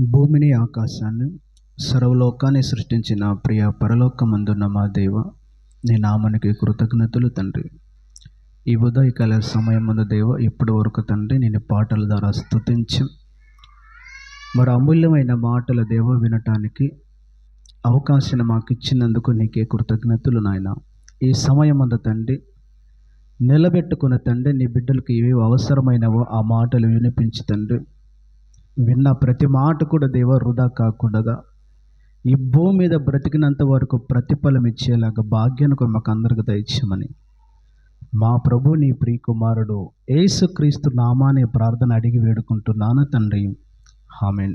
భూమిని ఆకాశాన్ని సర్వలోకాన్ని సృష్టించిన ప్రియ పరలోకమందున్న మా దేవ నీ నామానికి కృతజ్ఞతలు తండ్రి. ఈ ఉదయకాల సమయం ముందు దేవ ఇప్పటి వరకు తండ్రి నేను పాటల ద్వారా స్తుతించి మరి అమూల్యమైన మాటల దేవ వినటానికి అవకాశం మాకు ఇచ్చినందుకు నీకే కృతజ్ఞతలు నాయన. ఈ సమయం అందు తండ్రి నిలబెట్టుకున్న తండ్రి నీ బిడ్డలకు ఏవేవి అవసరమైనవో ఆ మాటలు వినిపించి తండ్రి విన్న ప్రతి మాట కూడా దేవ వృధా కాకుండా ఈ భూమి మీద బ్రతికినంత వరకు ప్రతిఫలం ఇచ్చేలాగా భాగ్యాన్ని కూడా మాకు అందరికి దయచేయమని. మా ప్రభు నీ ప్రియకుమారుడు ఏసుక్రీస్తు నామానే ప్రార్థన అడిగి వేడుకుంటున్నాను తండ్రి. హామెన్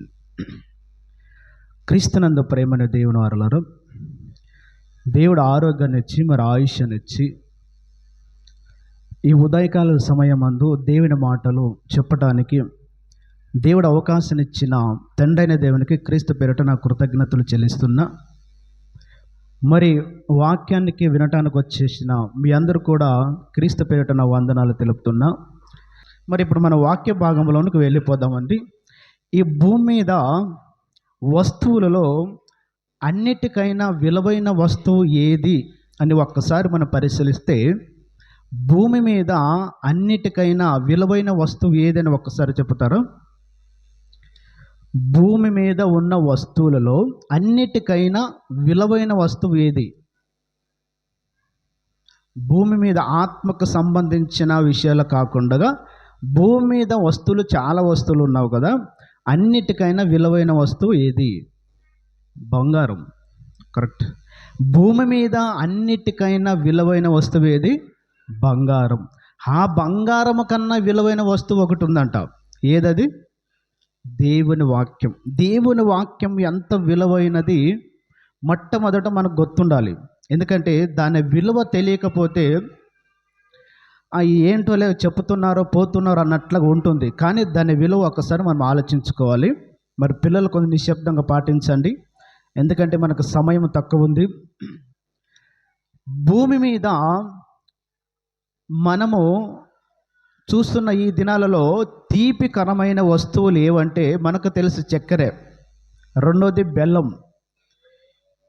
క్రీస్తునందు ప్రేమని దేవుని వారలరు దేవుడు ఆరోగ్యాన్ని ఇచ్చి మరి ఆయుష్యనిచ్చి ఈ ఉదయకాల సమయం అందు దేవుని మాటలు చెప్పటానికి దేవుడు అవకాశం ఇచ్చిన తండ్రైన దేవునికి క్రీస్తు పేరిట నా కృతజ్ఞతలు చెల్లిస్తున్నా. మరి వాక్యానికి వినటానికి వచ్చేసిన మీ అందరూ కూడా క్రీస్తు పేరిట నా వందనాలు తెలుపుతున్నా. మరి ఇప్పుడు మన వాక్య భాగంలోనికి వెళ్ళిపోదామండి. ఈ భూమి మీద వస్తువులలో అన్నిటికైనా విలువైన వస్తువు ఏది అని ఒక్కసారి మనం పరిశీలిస్తే భూమి మీద అన్నిటికైనా విలువైన వస్తువు ఏదని ఒక్కసారి చెప్తారు భూమి మీద ఉన్న వస్తువులలో అన్నిటికైనా విలువైన వస్తువు ఏది? భూమి మీద ఆత్మకు సంబంధించిన విషయాలు కాకుండా భూమి మీద వస్తువులు చాలా వస్తువులు ఉన్నావు కదా అన్నిటికైనా విలువైన వస్తువు ఏది? బంగారం. కరెక్ట్. భూమి మీద అన్నిటికైనా విలువైన వస్తువు ఏది? బంగారం. ఆ బంగారం కన్నా విలువైన వస్తువు ఒకటి ఉందంట. ఏదది? దేవుని వాక్యం. దేవుని వాక్యం ఎంత విలువైనది మొట్టమొదట మనకు గుర్తుండాలి. ఎందుకంటే దాని విలువ తెలియకపోతే ఏంటో లే చెప్తున్నారో పోతున్నారో అన్నట్లుగా ఉంటుంది. కానీ దాని విలువ ఒకసారి మనం ఆలోచించుకోవాలి. మరి పిల్లలు కొంచెం నిశ్శబ్దంగా పాటించండి. ఎందుకంటే మనకు సమయం తక్కువ ఉంది. భూమి మీద మనము చూస్తున్న ఈ దినాలలో తీపికరమైన వస్తువులు ఏవంటే మనకు తెలుసు చక్కెరే రెండోది బెల్లం.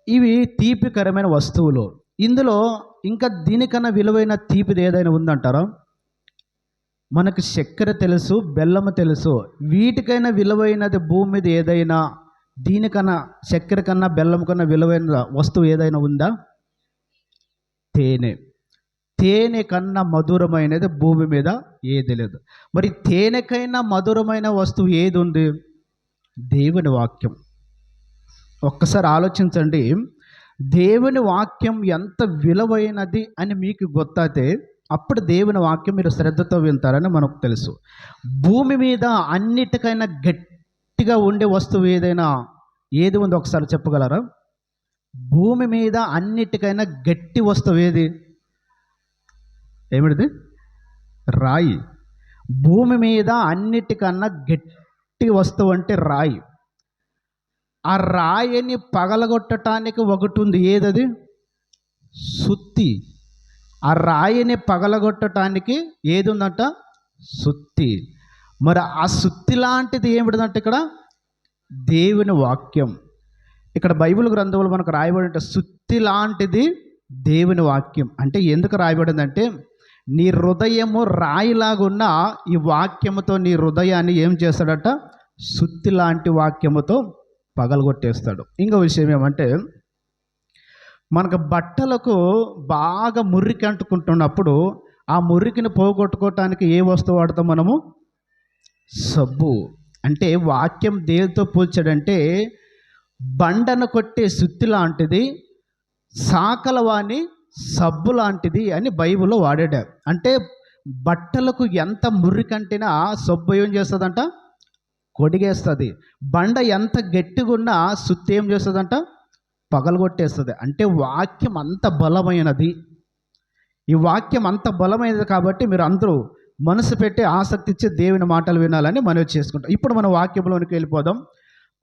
ఇవి తీపికరమైన వస్తువులు. ఇందులో ఇంకా దీనికన్నా విలువైన తీపిది ఏదైనా ఉందంటారా? మనకు చక్కెర తెలుసు బెల్లం తెలుసు. వీటికైనా విలువైనది భూమి మీద ఏదైనా దీనికన్నా చక్కెర కన్నా బెల్లం కన్నా విలువైన వస్తువు ఏదైనా ఉందా? తేనె. తేనె కన్నా మధురమైనది భూమి మీద ఏది లేదు. మరి తేనెకైనా మధురమైన వస్తువు ఏది ఉంది? దేవుని వాక్యం. ఒక్కసారి ఆలోచించండి. దేవుని వాక్యం ఎంత విలువైనది అని మీకు గుర్తాతే అప్పుడు దేవుని వాక్యం మీరు శ్రద్ధతో వింటారని మనకు తెలుసు. భూమి మీద అన్నిటికైనా గట్టిగా ఉండే వస్తువు ఏదైనా ఏది ఉందో? ఒకసారి చెప్పగలరా? భూమి మీద అన్నిటికైనా గట్టి వస్తువు ఏది? ఏమిటిది? రాయి. భూమి మీద అన్నిటికన్నా గట్టి వస్తువు అంటే రాయి. ఆ రాయిని పగలగొట్టడానికి ఒకటి ఉంది ఏదది? సుత్తి. ఆ రాయిని పగలగొట్టడానికి ఏది ఉందంట సుత్తి. మరి ఆ సుత్తి లాంటిది ఏమిటిదంటే ఇక్కడ? దేవుని వాక్యం. ఇక్కడ బైబిల్ గ్రంథంలో మనకు రాయబడి సుత్తి లాంటిది దేవుని వాక్యం. అంటే ఎందుకు రాయబడిందంటే నీ హృదయము రాయిలాగున్న ఈ వాక్యముతో నీ హృదయాన్ని ఏం చేస్తాడట? సుత్తి లాంటి వాక్యముతో పగలగొట్టేస్తాడు. ఇంకో విషయం ఏమంటే మనకు బట్టలకు బాగా మురికి అంటుకుంటున్నప్పుడు ఆ మురికిని పోగొట్టుకోవటానికి ఏ వస్తువు వాడతాం మనము? సబ్బు. అంటే వాక్యం దేనితో పోల్చాడంటే బండను కొట్టే సుత్తి లాంటిది సాకలవాణి సబ్బు లాంటిది అని బైబిల్లో వాడాడు. అంటే బట్టలకు ఎంత మురికంటినా సబ్బు ఏం చేస్తుందంట? కొడిగేస్తుంది. బండ ఎంత గట్టిగున్నా సుత్తి ఏం చేస్తుందంట? పగలగొట్టేస్తుంది. అంటే వాక్యం అంత బలమైనది. ఈ వాక్యం అంత బలమైనది కాబట్టి మీరు అందరూ మనసు పెట్టి ఆసక్తి ఇచ్చి దేవుని మాటలు వినాలని మనవి చేసుకుంటాం. ఇప్పుడు మనం వాక్యంలోనికి వెళ్ళిపోదాం.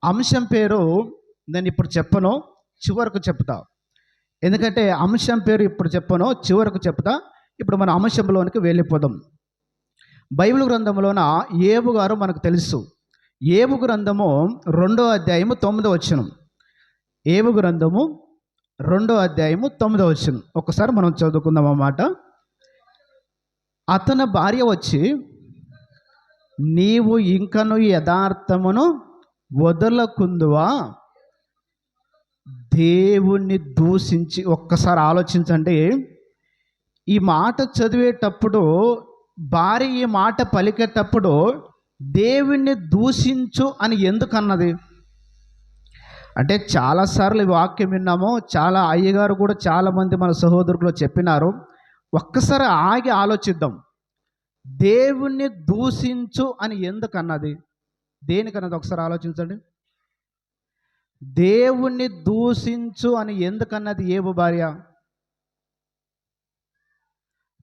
అంశం పేరు నేను ఇప్పుడు చెప్పను. చివరకు చెప్తా. ఎందుకంటే అంశం పేరు ఇప్పుడు చెప్పను చివరకు చెప్తా. ఇప్పుడు మన అంశంలోనికి వెళ్ళిపోదాం. బైబిల్ గ్రంథంలోన ఏబు గారు మనకు తెలుసు. ఏబు గ్రంథము రెండో అధ్యాయము తొమ్మిదో వచ్చినం ఏబు గ్రంథము రెండో అధ్యాయము తొమ్మిదో వచ్చిన ఒకసారి మనం చదువుకుందాం అన్నమాట. అతని భార్య వచ్చి నీవు ఇంకను యథార్థమును వదలకుందువా? దేవుణ్ణి దూషించి ఒక్కసారి ఆలోచించండి. ఈ మాట చదివేటప్పుడు భార్య ఈ మాట పలికేటప్పుడు దేవుణ్ణి దూషించు అని ఎందుకు అన్నది అంటే చాలాసార్లు ఈ వాక్యం విన్నాము చాలా అయ్యగారు కూడా చాలామంది మన సహోదరులు చెప్పినారు. ఒక్కసారి ఆగి ఆలోచిద్దాం. దేవుణ్ణి దూషించు అని ఎందుకు అన్నది దేనికన్నది ఒకసారి ఆలోచించండి. దేవుణ్ణి దూషించు అని ఎందుకన్నది ఏబు భార్య?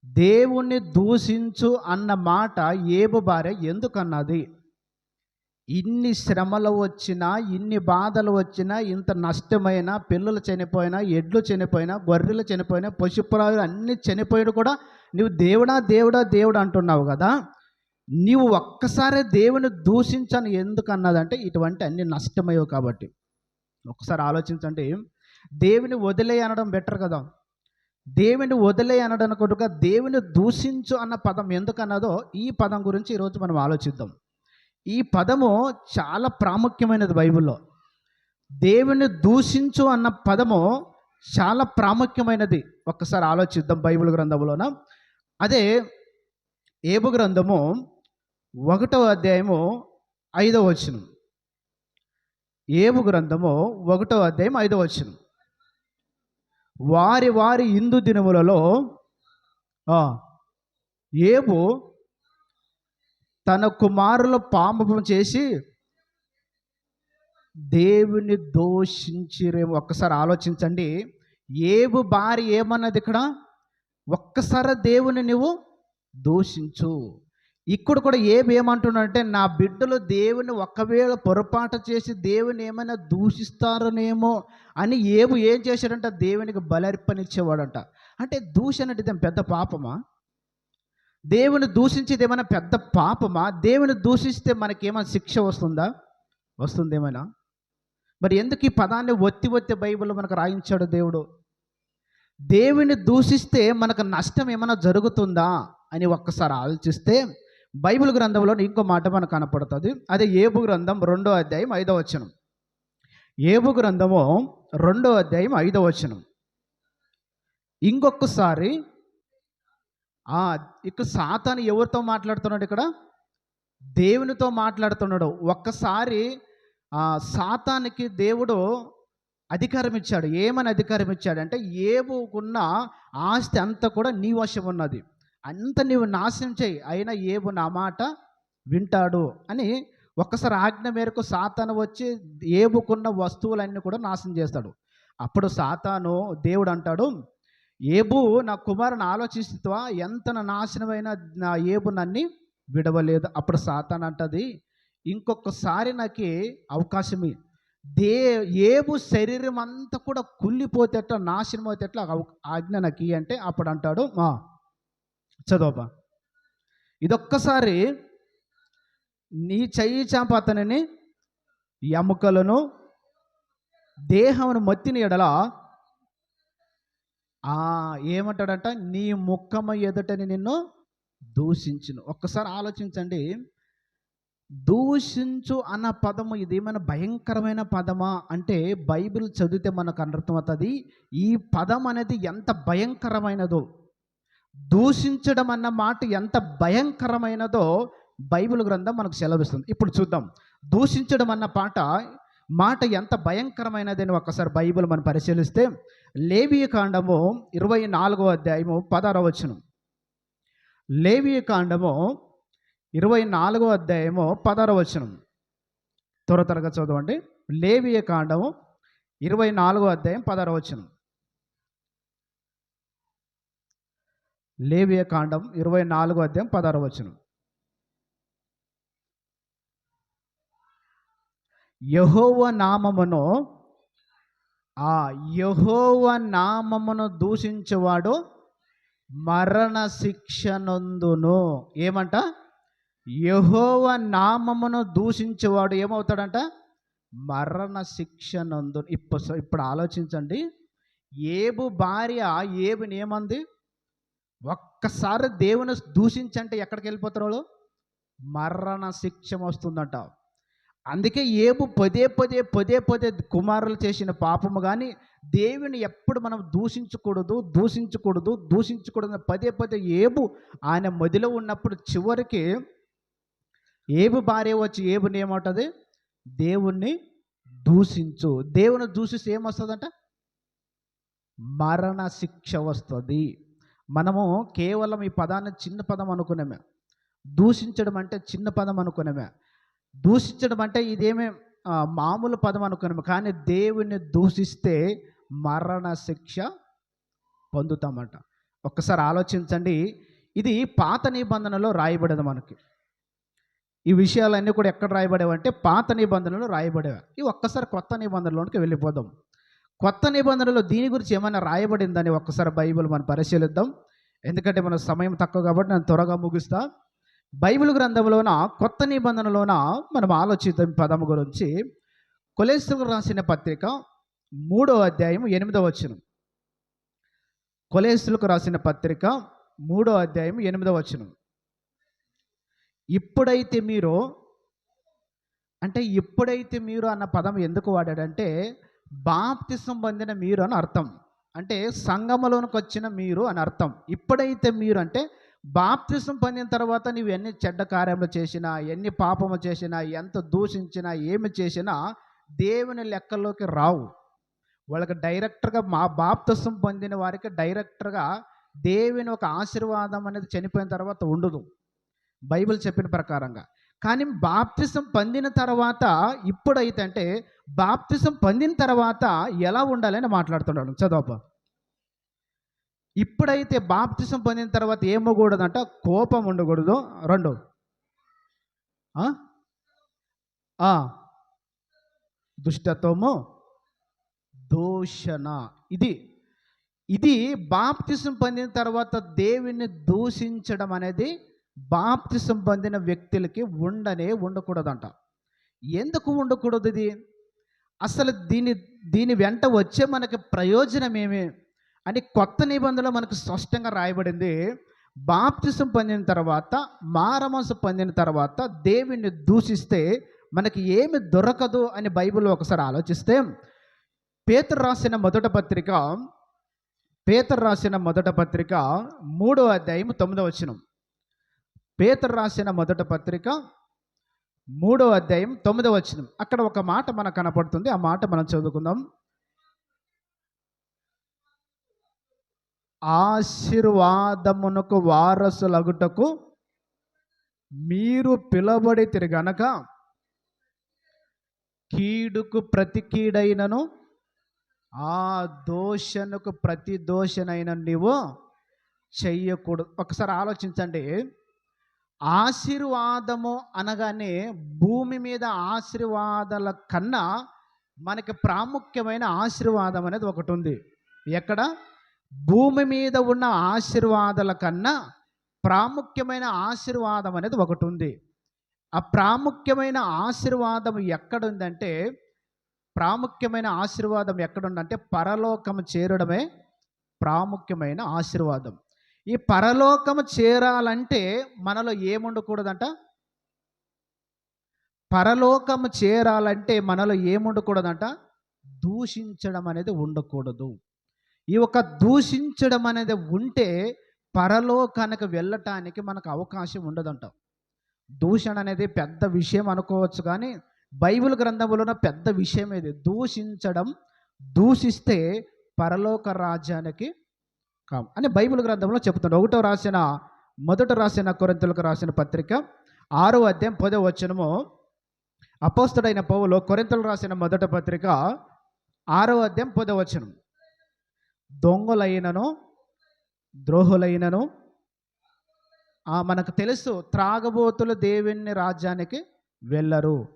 దేవుణ్ణి దూషించు అన్న మాట ఏబు భార్య ఎందుకన్నది? ఇన్ని శ్రమలు వచ్చినా ఇన్ని బాధలు వచ్చినా ఇంత నష్టమైనా పిల్లలు చనిపోయినా ఎడ్లు చనిపోయినా గొర్రెలు చనిపోయినా పశుపురాలు అన్నీ చనిపోయాడు కూడా నువ్వు దేవుడా దేవుడా దేవుడు అంటున్నావు కదా? నీవు ఒక్కసారే దేవుని దూషించను ఎందుకన్నదంటే ఇటువంటి అన్ని నష్టమయ్యవు కాబట్టి. ఒకసారి ఆలోచించండి. దేవుని వదిలే అనడం బెటర్ కదా. దేవుని వదిలే అనడం కొడుక దేవుని దూషించు అన్న పదం ఎందుకన్నదో ఈ పదం గురించి ఈరోజు మనం ఆలోచిద్దాం. ఈ పదము చాలా ప్రాముఖ్యమైనది బైబిల్లో. దేవుని దూషించు అన్న పదము చాలా ప్రాముఖ్యమైనది. ఒక్కసారి ఆలోచిద్దాం బైబిల్ గ్రంథంలోన అదే ఏబు గ్రంథము ఒకటో అధ్యాయము ఐదవ వచనం. ఏవు గ్రంథము ఒకటో అధ్యాయం ఐదవ వచ్చిన వారి వారి హిందూ దినములలో ఏవు ఏబు తన కుమారుల పాపం చేసి దేవుని దోషించిరేమో. ఒక్కసారి ఆలోచించండి. ఏబు భార్య ఏమన్నది ఇక్కడ? ఒక్కసారి దేవుని నువ్వు దూషించు. ఇక్కడ కూడా ఏబు ఏమంటున్నాడంటే నా బిడ్డలు దేవుని ఒకవేళ పొరపాటు చేసి దేవుని ఏమైనా దూషిస్తారనేమో అని ఏబు ఏం చేశాడంట? దేవునికి బలర్పనిచ్చేవాడంట అంటే దూషణ ఇదేం పెద్ద పాపమా? దేవుని దూషించేది ఏమైనా పెద్ద పాపమా? దేవుని దూషిస్తే మనకేమైనా శిక్ష వస్తుందా? వస్తుంది ఏమైనా మరి ఎందుకు ఈ పదాన్ని ఒత్తి ఒత్తి బైబిల్ మనకు రాయించాడు దేవుడు? దేవుని దూషిస్తే మనకు నష్టం ఏమైనా జరుగుతుందా అని ఒక్కసారి ఆలోచిస్తే బైబిల్ గ్రంథంలో ఇంకో మాట మనకు కనపడుతుంది. అదే ఏబు గ్రంథం రెండో అధ్యాయం ఐదో వచనం. ఏబు గ్రంథము రెండో అధ్యాయం ఐదో వచనం. ఇంకొకసారి ఇక్కడ సాతాను ఎవరితో మాట్లాడుతున్నాడు ఇక్కడ? దేవునితో మాట్లాడుతున్నాడు. ఒక్కసారి సాతానికి దేవుడు అధికారం ఇచ్చాడు. ఏమని అధికారం ఇచ్చాడంటే ఏబుకున్న ఆస్తి అంతా కూడా నీ వశం ఉన్నది అంత నీవు నాశనం చేయి. అయినా ఏబు నా మాట వింటాడు అని ఒక్కసారి ఆజ్ఞ మేరకు సాతాను వచ్చి ఏబుకున్న వస్తువులన్నీ కూడా నాశనం చేస్తాడు. అప్పుడు సాతాను దేవుడు అంటాడు ఏబు నా కుమారుని ఆలోచిస్తువా? ఎంత నాశనమైన నా ఏబు నన్ని విడవలేదు. అప్పుడు సాతాన్ అంటది ఇంకొకసారి నాకు అవకాశం దే ఏబు శరీరం అంతా కూడా కుళ్ళిపోతే ఎట్లా నాశనం అవుతేట్లా ఆజ్ఞ నాకు అంటే అప్పుడు అంటాడు మా చదవబా ఇదొక్కసారి నీ చెయ్యి అతనిని ఎముకలను దేహమును మత్తిని ఎడల ఆ ఏమంటాడంట నీ ముఖమ ఎదుటని నిన్ను దూషించును. ఒక్కసారి ఆలోచించండి. దూషించు అన్న పదము ఇదేమైనా భయంకరమైన పదమా అంటే బైబిల్ చదివితే మనకు అర్థమవుతుంది. ఈ పదం అనేది ఎంత భయంకరమైనదో. దూషించడం అన్న మాట ఎంత భయంకరమైనదో బైబిల్ గ్రంథం మనకు సెలవిస్తుంది. ఇప్పుడు చూద్దాం. దూషించడం అన్న పాట మాట ఎంత భయంకరమైనదని ఒకసారి బైబిల్ మనం పరిశీలిస్తే లేవియ కాండము ఇరవై నాలుగో అధ్యాయము పదారవ వచనం. లేవియ కాండము ఇరవై నాలుగో అధ్యాయము పదారవ వచనం. త్వర త్వరగా చదవండి. లేవియ కాండము ఇరవై నాలుగో అధ్యాయం పదారవ వచనం లేవియ కాండం ఇరవై నాలుగో అధ్యాయం పదారవ వచనం. యహోవ నామమును ఆ యహోవ నామమును దూషించేవాడు మరణ శిక్షనందును ఏమంట? యహోవ నామమును దూషించేవాడు ఏమవుతాడంట? మరణ శిక్షనందును ఇప్పుడు ఇప్పుడు ఆలోచించండి ఏబు భార్య ఏబుని ఏమంది? ఒక్కసారి దేవుని దూషించంటే ఎక్కడికి వెళ్ళిపోతారు వాళ్ళు? మరణ శిక్ష వస్తుందంట అందుకే ఏబు పదే పదే పదే పదే కుమారులు చేసిన పాపము కానీ దేవుని ఎప్పుడు మనం దూషించకూడదు దూషించకూడదు దూషించకూడదు పదే పదే ఏబు ఆయన మదిలో ఉన్నప్పుడు చివరికి ఏబు భార్య వచ్చి ఏబుని ఏమంటుంది? దేవుణ్ణి దూషించు. దేవుని దూషిస్తే ఏమొస్తుందంట? మరణ శిక్ష వస్తుంది. మనము కేవలం ఈ పదాన్ని చిన్న పదం అనుకునేమే. దూషించడం అంటే చిన్న పదం అనుకునేమే. దూషించడం అంటే ఇదేమే మామూలు పదం అనుకున్నాము కానీ దేవుణ్ణి దూషిస్తే మరణ శిక్ష పొందుతామంట. ఒక్కసారి ఆలోచించండి. ఇది పాత నిబంధనలో రాయబడదు మనకి. ఈ విషయాలన్నీ కూడా ఎక్కడ రాయబడేవంటే పాత నిబంధనలు రాయబడేవి. ఇవి ఒక్కసారి కొత్త నిబంధనలోనికి వెళ్ళిపోదాం. కొత్త నిబంధనలో దీని గురించి ఏమైనా రాయబడిందని ఒక్కసారి బైబిల్ మనం పరిశీలిద్దాం. ఎందుకంటే మన సమయం తక్కువ కాబట్టి నేను త్వరగా ముగిస్తా. బైబిల్ గ్రంథంలోన కొత్త నిబంధనలోన మనం ఆలోచిద్దాం పదం పదము గురించి. కొలేస్తులకు రాసిన పత్రిక మూడో అధ్యాయం ఎనిమిదో వచనం. కొలేస్తులకు రాసిన పత్రిక మూడో అధ్యాయం ఎనిమిదో వచనం. ఇప్పుడైతే మీరు అంటే ఇప్పుడైతే మీరు అన్న పదం ఎందుకు వాడాడంటే బాప్తిసం పొందిన మీరు అని అర్థం. అంటే సంగమలోనికి వచ్చిన మీరు అని అర్థం. ఇప్పుడైతే మీరు అంటే బాప్తిసం పొందిన తర్వాత నీవు ఎన్ని చెడ్డ కార్యములు చేసినా ఎన్ని పాపము చేసినా ఎంత దూషించినా ఏమి చేసినా దేవుని లెక్కల్లోకి రావు. వాళ్ళకి డైరెక్టర్గా మా బాప్తిసం పొందిన వారికి డైరెక్టర్గా దేవుని ఒక ఆశీర్వాదం అనేది చనిపోయిన తర్వాత ఉండదు. బైబిల్ చెప్పిన ప్రకారంగా. కానీ బాప్తిసం పొందిన తర్వాత ఇప్పుడైతే అంటే బాప్తిసం పొందిన తర్వాత ఎలా ఉండాలని మాట్లాడుతున్నాడు. చదవప ఇప్పుడైతే బాప్తిసం పొందిన తర్వాత ఏమకూడదంట కోపం ఉండకూడదు. రెండు. దుష్టత్వము దూషణ. ఇది. ఇది బాప్తిసం పొందిన తర్వాత దేవుని దూషించడం అనేది బాప్తిసం పొందిన వ్యక్తులకి ఉండనే ఉండకూడదంట. ఎందుకు ఉండకూడదు ఇది? అసలు దీని దీని వెంట వచ్చే మనకి ప్రయోజనం ఏమి అని కొత్త నిబంధనలో మనకు స్పష్టంగా రాయబడింది. బాప్తిసం పొందిన తర్వాత మారమనసు పొందిన తర్వాత దేవుణ్ణి దూషిస్తే మనకి ఏమి దొరకదు అని బైబిల్ ఒకసారి ఆలోచిస్తే పేతరు రాసిన మొదట పత్రిక పేతరు రాసిన మొదట పత్రిక మూడో అధ్యాయం తొమ్మిదో వచనం. పేతరు రాసిన మొదట పత్రిక మూడో అధ్యాయం తొమ్మిదో వచనం. అక్కడ ఒక మాట మనకు కనపడుతుంది. ఆ మాట మనం చదువుకుందాం. ఆశీర్వాదమునకు వారసులగుటకు మీరు పిలబడి తిరగనక కీడుకు ప్రతి కీడైనను ఆ దోషణకు ప్రతి దోషనైన నీవు చెయ్యకూడదు ఒకసారి ఆలోచించండి. ఆశీర్వాదము అనగానే భూమి మీద ఆశీర్వాదాల కన్నా మనకి ప్రాముఖ్యమైన ఆశీర్వాదం అనేది ఒకటి ఉంది. ఎక్కడ? భూమి మీద ఉన్న ఆశీర్వాదాల కన్నా ప్రాముఖ్యమైన ఆశీర్వాదం అనేది ఒకటి ఉంది. ఆ ప్రాముఖ్యమైన ఆశీర్వాదం ఎక్కడుందంటే ప్రాముఖ్యమైన ఆశీర్వాదం ఎక్కడుందంటే పరలోకము చేరడమే ప్రాముఖ్యమైన ఆశీర్వాదం. ఈ పరలోకము చేరాలంటే మనలో ఏముండకూడదంట? పరలోకము చేరాలంటే మనలో ఏముండకూడదంట? దూషించడం అనేది ఉండకూడదు. ఈ ఒక దూషించడం అనేది ఉంటే పరలోకానికి వెళ్ళటానికి మనకు అవకాశం ఉండదంట. దూషణ అనేది పెద్ద విషయం అనుకోవచ్చు కానీ బైబిల్ గ్రంథంలో పెద్ద విషయం ఇది. దూషించడం దూషిస్తే పరలోక రాజ్యానికి కాం అని బైబిల్ గ్రంథంలో చెప్తున్నాడు ఒకటో రాసిన మొదట రాసిన కొరింతలకు రాసిన పత్రిక ఆరో అధ్యాయం పదో వచనము అపోస్తుడైన పౌలు కొరింతలు రాసిన మొదట పత్రిక ఆరో అధ్యాయం పదో వచనం. దొంగలైనను ద్రోహులైనను మనకు తెలుసు త్రాగబోతులు దేవుని రాజ్యానికి వెళ్ళరు.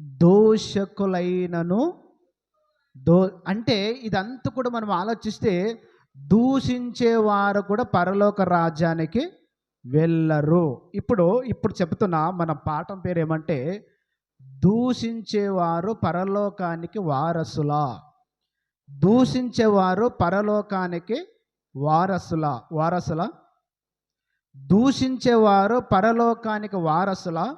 దోషకులైనను దో అంటే ఇదంతా కూడా మనం ఆలోచిస్తే దూషించేవారు కూడా పరలోక రాజ్యానికి వెళ్ళరు. ఇప్పుడు ఇప్పుడు చెప్తున్నా మన పాఠం పేరు ఏమంటే దూషించేవారు పరలోకానికి వారసులా. దూషించేవారు పరలోకానికి వారసుల వారసుల. దూషించేవారు పరలోకానికి వారసుల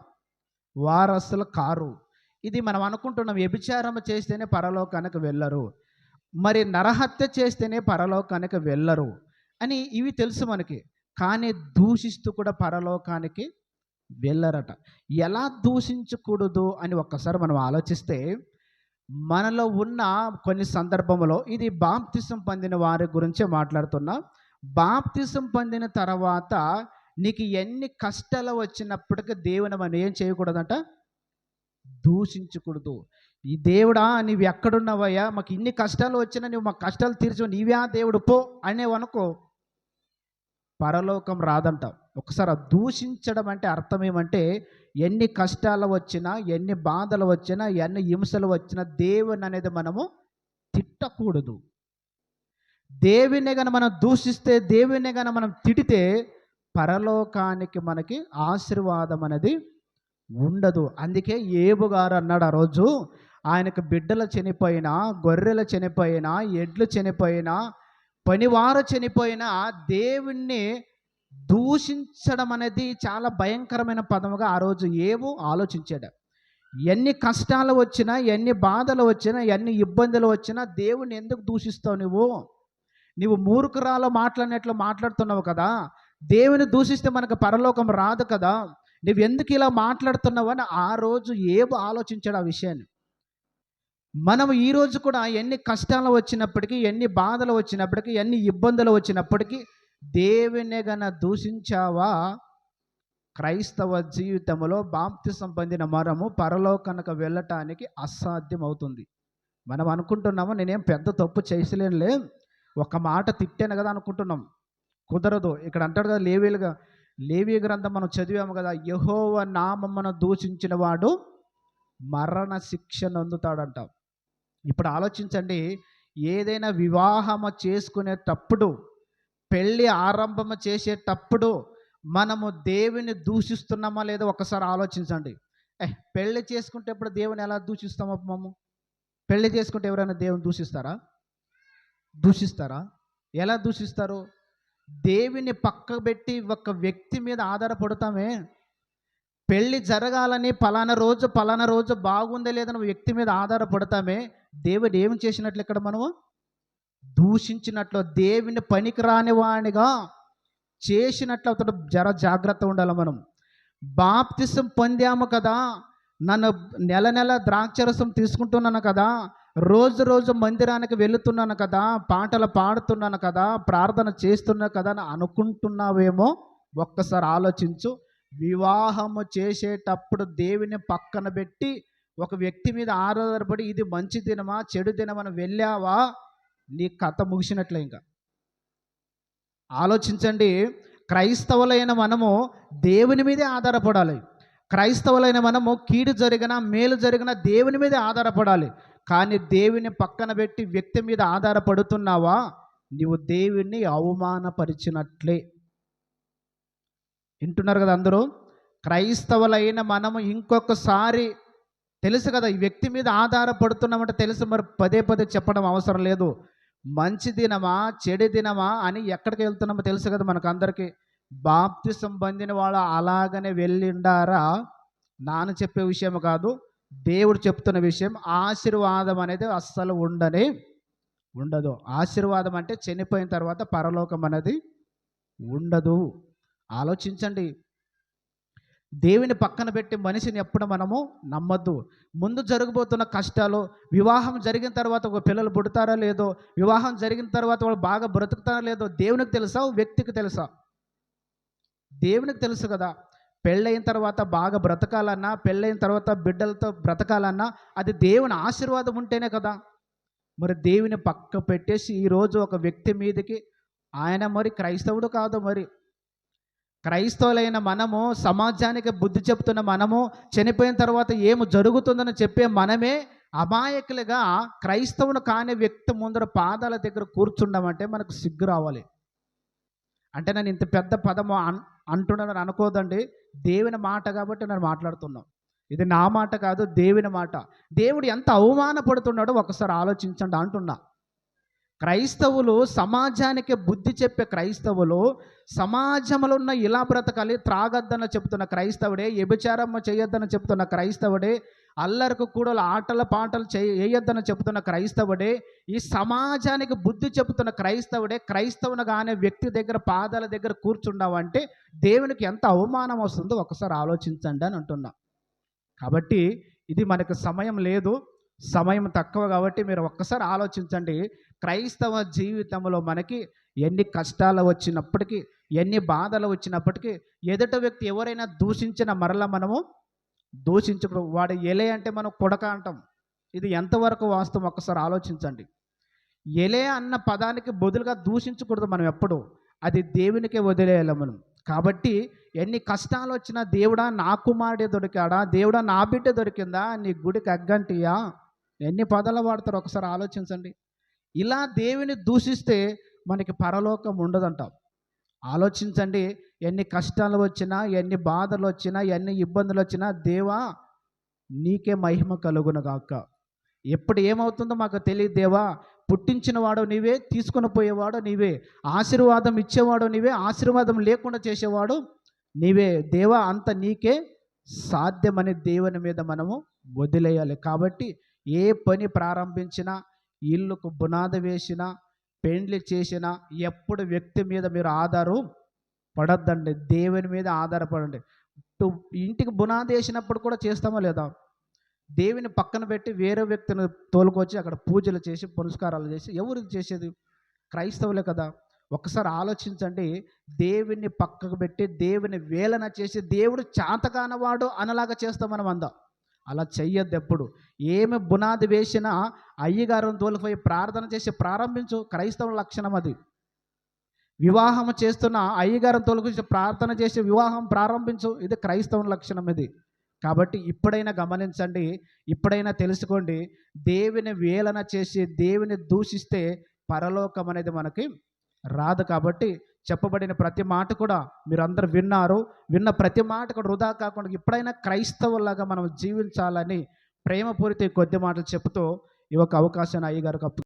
వారసుల కారు. ఇది మనం అనుకుంటున్నాం వ్యభిచారం చేస్తేనే పరలోకానికి వెళ్ళరు. మరి నరహత్య చేస్తేనే పరలోకానికి వెళ్ళరు అని ఇవి తెలుసు మనకి. కానీ దూషిస్తూ కూడా పరలోకానికి వెళ్ళరట. ఎలా దూషించకూడదు అని ఒక్కసారి మనం ఆలోచిస్తే మనలో ఉన్న కొన్ని సందర్భంలో ఇది బాప్తిసం పొందిన వారి గురించే మాట్లాడుతున్నా. బాప్తిసం పొందిన తర్వాత నీకు ఎన్ని కష్టాలు వచ్చినప్పటికీ దేవుని మనం ఏం చేయకూడదంట? దూషించకూడదు. ఈ దేవుడా నీవు ఎక్కడున్నావయ్యా? మాకు ఇన్ని కష్టాలు వచ్చినా నువ్వు మా కష్టాలు తీర్చు నీవే దేవుడు పో అనేవనుకో పరలోకం రాదంట ఒకసారి ఆ దూషించడం అంటే అర్థం ఏమంటే ఎన్ని కష్టాలు వచ్చినా ఎన్ని బాధలు వచ్చినా ఎన్ని హింసలు వచ్చినా దేవుని అనేది మనము తిట్టకూడదు. దేవుని గన మనం దూషిస్తే దేవుని గన మనం తిడితే పరలోకానికి మనకి ఆశీర్వాదం అనేది ఉండదు. అందుకే ఏబు గారు అన్నాడు ఆ రోజు ఆయనకు బిడ్డలు చనిపోయినా గొర్రెలు చనిపోయినా ఎడ్లు చనిపోయినా పనివారు చనిపోయినా దేవుణ్ణి దూషించడం అనేది చాలా భయంకరమైన పదముగా ఆ రోజు ఏవో ఆలోచించాడు. ఎన్ని కష్టాలు వచ్చినా ఎన్ని బాధలు వచ్చినా ఎన్ని ఇబ్బందులు వచ్చినా దేవుని ఎందుకు దూషిస్తావు నువ్వు? నువ్వు మూర్ఖురాలు మాట్లాడినట్లు మాట్లాడుతున్నావు కదా. దేవుని దూషిస్తే మనకు పరలోకం రాదు కదా. నువ్వు ఎందుకు ఇలా మాట్లాడుతున్నావు అని ఆ రోజు ఏవో ఆలోచించాడు ఆ విషయాన్ని. మనం ఈరోజు కూడా ఎన్ని కష్టాలు వచ్చినప్పటికీ ఎన్ని బాధలు వచ్చినప్పటికీ ఎన్ని ఇబ్బందులు వచ్చినప్పటికీ దేవుని గన దూషించావా? క్రైస్తవ జీవితంలో బాప్తిసం పొందిన మరము పరలోకనకు వెళ్ళటానికి అసాధ్యం అవుతుంది మనం అనుకుంటున్నాము నేనేం పెద్ద తప్పు చేసలేనులే. ఒక మాట తిట్టాను కదా అనుకుంటున్నాం. కుదరదు. ఇక్కడ అంటాడు కదా లేవీలుగా లేవీ గ్రంథం మనం చదివాము కదా. యహోవ నామమ్మను దూషించిన వాడు మరణ శిక్షను అందుతాడంట ఇప్పుడు ఆలోచించండి. ఏదైనా వివాహము చేసుకునేటప్పుడు పెళ్ళి ఆరంభము చేసేటప్పుడు మనము దేవుని దూషిస్తున్నామా లేదో ఒకసారి ఆలోచించండి. ఏ పెళ్ళి చేసుకుంటేప్పుడు దేవుని ఎలా దూషిస్తామా మమ్మ పెళ్ళి చేసుకుంటే ఎవరైనా దేవుని దూషిస్తారా? దూషిస్తారా? ఎలా దూషిస్తారు? దేవుని పక్కబెట్టి ఒక వ్యక్తి మీద ఆధారపడతామే. పెళ్ళి జరగాలని పలానా రోజు పలానా రోజు బాగుందా లేదని వ్యక్తి మీద ఆధారపడతామే. దేవుడు ఏం చేసినట్లు ఇక్కడ మనము? దూషించినట్లు దేవుని పనికిరాని వానిగా చేసినట్లు అతడు జర జాగ్రత్త ఉండాలి మనం. బాప్తిసం పొందాము కదా. నన్ను నెల నెల ద్రాక్షరసం తీసుకుంటున్నాను కదా. రోజు రోజు మందిరానికి వెళుతున్నాను కదా పాటలు పాడుతున్నాను కదా ప్రార్థన చేస్తున్నా కదా అని అనుకుంటున్నావేమో ఒక్కసారి ఆలోచించు. వివాహము చేసేటప్పుడు దేవుని పక్కన పెట్టి ఒక వ్యక్తి మీద ఆధారపడి ఇది మంచి దినమా చెడు దినమని వెళ్ళావా? నీ కథ ముగిసినట్లే ఇంకా. ఆలోచించండి క్రైస్తవులైన మనము దేవుని మీదే ఆధారపడాలి. క్రైస్తవులైన మనము కీడు జరిగిన మేలు జరిగిన దేవుని మీదే ఆధారపడాలి. కానీ దేవుని పక్కన పెట్టి వ్యక్తి మీద ఆధారపడుతున్నావా? నీవు దేవుణ్ణి అవమానపరిచినట్లే. వింటున్నారు కదా అందరూ? క్రైస్తవులైన మనము ఇంకొకసారి తెలుసు కదా ఈ వ్యక్తి మీద ఆధారపడుతున్నామంటే తెలుసు మరి పదే పదే చెప్పడం అవసరం లేదు. మంచి దినమా చెడు దినమా అని ఎక్కడికి వెళ్తున్నామో తెలుసు కదా మనకు అందరికీ బాప్తి సంబంధించిన వాళ్ళు అలాగనే వెళ్ళిండారా? నాన్న చెప్పే విషయం కాదు. దేవుడు చెప్తున్న విషయం ఆశీర్వాదం అనేది అస్సలు ఉండనే ఉండదు. ఆశీర్వాదం అంటే చనిపోయిన తర్వాత పరలోకం అనేది ఉండదు. ఆలోచించండి. దేవుని పక్కన పెట్టి మనిషిని ఎప్పుడు మనము నమ్మద్దు. ముందు జరగబోతున్న కష్టాలు వివాహం జరిగిన తర్వాత ఒక పిల్లలు పుడతారా లేదో వివాహం జరిగిన తర్వాత వాళ్ళు బాగా బ్రతుకుతారా లేదో దేవునికి తెలుసా? వ్యక్తికి తెలుసా? దేవునికి తెలుసు కదా. పెళ్ళైన తర్వాత బాగా బ్రతకాలన్నా పెళ్ళైన తర్వాత బిడ్డలతో బ్రతకాలన్నా అది దేవుని ఆశీర్వాదం ఉంటేనే కదా. మరి దేవుని పక్క పెట్టేసి ఈరోజు ఒక వ్యక్తి మీదకి ఆయన మరి క్రైస్తవుడు కాదు మరి. క్రైస్తవులైన మనము సమాజానికి బుద్ధి చెప్తున్న మనము చనిపోయిన తర్వాత ఏమి జరుగుతుందని చెప్పే మనమే అమాయకులుగా క్రైస్తవుని కాని వ్యక్తి ముందర పాదాల దగ్గర కూర్చుండమంటే మనకు సిగ్గు రావాలి. అంటే నేను ఇంత పెద్ద పదము అన్ అంటున్నానని అనుకోదండి. దేవుని మాట కాబట్టి నేను మాట్లాడుతున్నాం. ఇది నా మాట కాదు దేవుని మాట. దేవుడు ఎంత అవమానపడుతున్నాడో ఒకసారి ఆలోచించండి అంటున్నా. క్రైస్తవులు సమాజానికి బుద్ధి చెప్పే క్రైస్తవులు సమాజంలో ఉన్న ఇలా బ్రతకాలి త్రాగద్దని చెప్తున్న క్రైస్తవుడే వ్యభిచారం చేయొద్దని చెప్తున్న క్రైస్తవుడే అల్లరికి కూడా ఆటల పాటలు చేయొద్దని చెబుతున్న క్రైస్తవుడే ఈ సమాజానికి బుద్ధి చెబుతున్న క్రైస్తవుడే క్రైస్తవునిగా అనే వ్యక్తి దగ్గర పాదాల దగ్గర కూర్చుండవంటే దేవునికి ఎంత అవమానం వస్తుందో ఒకసారి ఆలోచించండి అని అంటున్నా. కాబట్టి ఇది మనకు సమయం లేదు సమయం తక్కువ కాబట్టి మీరు ఒక్కసారి ఆలోచించండి క్రైస్తవ జీవితంలో మనకి ఎన్ని కష్టాలు వచ్చినప్పటికీ ఎన్ని బాధలు వచ్చినప్పటికీ ఎదుట వ్యక్తి ఎవరైనా దూషించిన మరల మనము దూషించకూడదు వాడు ఎలే అంటే మనం కొడక అంటాం. ఇది ఎంతవరకు వాస్తవం? ఒక్కసారి ఆలోచించండి. ఎలే అన్న పదానికి బదులుగా దూషించకూడదు మనం ఎప్పుడు. అది దేవునికే వదిలేయాలి మనం. కాబట్టి ఎన్ని కష్టాలు వచ్చినా దేవుడా నా కుమారుడే దొరికాడా? దేవుడా నా బిడ్డ దొరికిందా? నీ గుడికి అగ్గంటియా? ఎన్ని పదాలు వాడతారు? ఒకసారి ఆలోచించండి. ఇలా దేవుని దూషిస్తే మనకి పరలోకం ఉండదంటాం. ఆలోచించండి. ఎన్ని కష్టాలు వచ్చినా ఎన్ని బాధలు వచ్చినా ఎన్ని ఇబ్బందులు వచ్చినా దేవా నీకే మహిమ కలుగునగాక ఎప్పుడు ఏమవుతుందో మాకు తెలియదు దేవా. పుట్టించిన వాడు నీవే తీసుకుని పోయేవాడు నీవే. ఆశీర్వాదం ఇచ్చేవాడు నీవే ఆశీర్వాదం లేకుండా చేసేవాడు నీవే. దేవా అంత నీకే సాధ్యమని దేవుని మీద మనము వదిలేయాలి. కాబట్టి ఏ పని ప్రారంభించినా ఇల్లుకు బునాది వేసినా పెండ్లి చేసిన ఎప్పుడు వ్యక్తి మీద మీరు ఆధారం పడద్దండి. దేవుని మీద ఆధారపడండి. ఇంటికి బునాది వేసినప్పుడు కూడా చేస్తామా లేదా? దేవుని పక్కన పెట్టి వేరే వ్యక్తిని తోలుకొచ్చి అక్కడ పూజలు చేసి పునస్కారాలు చేసి ఎవరు చేసేది? క్రైస్తవులే కదా. ఒకసారి ఆలోచించండి. దేవుని పక్కకు పెట్టి దేవుని వేలన చేసి దేవుడు చాతకానవాడు అనలాగా చేస్తాం మనం అందా అలా చెయ్యొద్దు ఎప్పుడు ఏమి బునాది వేసినా అయ్యగారిని తోలిపోయి ప్రార్థన చేసి ప్రారంభించు క్రైస్తవ లక్షణం అది. వివాహం చేస్తున్న అయ్యగారిని తోలుకొచ్చి ప్రార్థన చేసి వివాహం ప్రారంభించు ఇది క్రైస్తవ లక్షణం ఇది. కాబట్టి ఇప్పుడైనా గమనించండి ఇప్పుడైనా తెలుసుకోండి దేవుని వేలన చేసి దేవుని దూషిస్తే పరలోకం అనేది మనకి రాదు కాబట్టి చెప్పబడిన ప్రతి మాట కూడా మీరందరూ విన్నారు. విన్న ప్రతి మాట కూడా వృధా కాకుండా ఎప్పుడైనా క్రైస్తవులాగా మనం జీవించాలని ప్రేమపూరిత కొద్ది మాటలు చెప్తూ ఈ యొక్క అవకాశాన్ని అయ్యగారికి అప్పు